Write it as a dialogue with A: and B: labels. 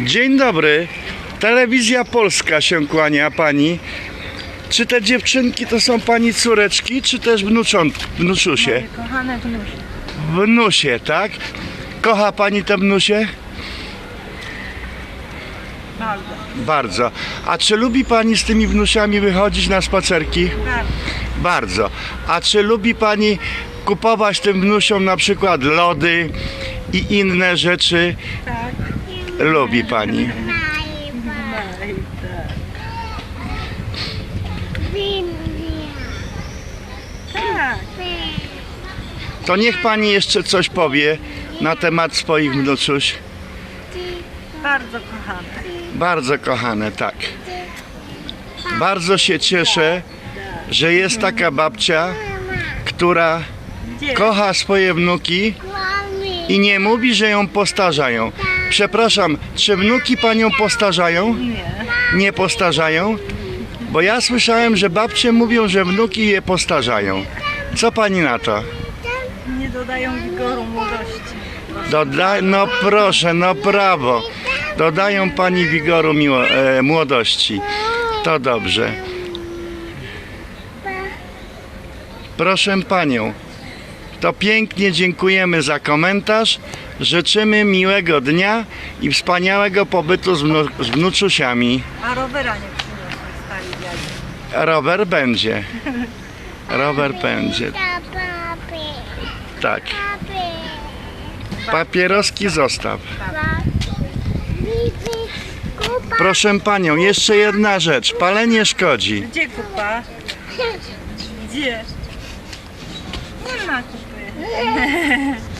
A: Dzień dobry. Telewizja Polska się kłania pani. Czy te dziewczynki to są pani córeczki, czy też wnucząt, wnuczusie?
B: Moje kochane wnusie.
A: Wnusie, tak? Kocha pani te wnusie?
B: Bardzo.
A: Bardzo. A czy lubi pani z tymi wnusiami wychodzić na spacerki?
B: Bardzo.
A: Bardzo. A czy lubi pani kupować tym wnusiom na przykład lody i inne rzeczy?
B: Tak.
A: Lubi pani. To niech pani jeszcze coś powie na temat swoich wnuczuś.
B: Bardzo kochane.
A: Bardzo kochane, tak. Bardzo się cieszę, że jest taka babcia, która kocha swoje wnuki i nie mówi, że ją postarzają. Przepraszam, czy wnuki panią postarzają?
B: Nie.
A: Nie postarzają? Bo ja słyszałem, że babcie mówią, że wnuki je postarzają. Co pani na to?
B: Nie dodają wigoru młodości.
A: Doda no proszę, no brawo. Dodają pani wigoru miło, e, młodości. To dobrze. Proszę panią, to pięknie dziękujemy za komentarz. Życzymy miłego dnia i wspaniałego pobytu z, wnu, z wnuczusiami.
B: A rowera nie przyniosłeś stali dziadzi.
A: Rower będzie. Rower będzie. Tak. Papieroski zostaw. Proszę panią, jeszcze jedna rzecz. Palenie szkodzi.
B: Gdzie kupa? Gdzie? Nie ma kupy.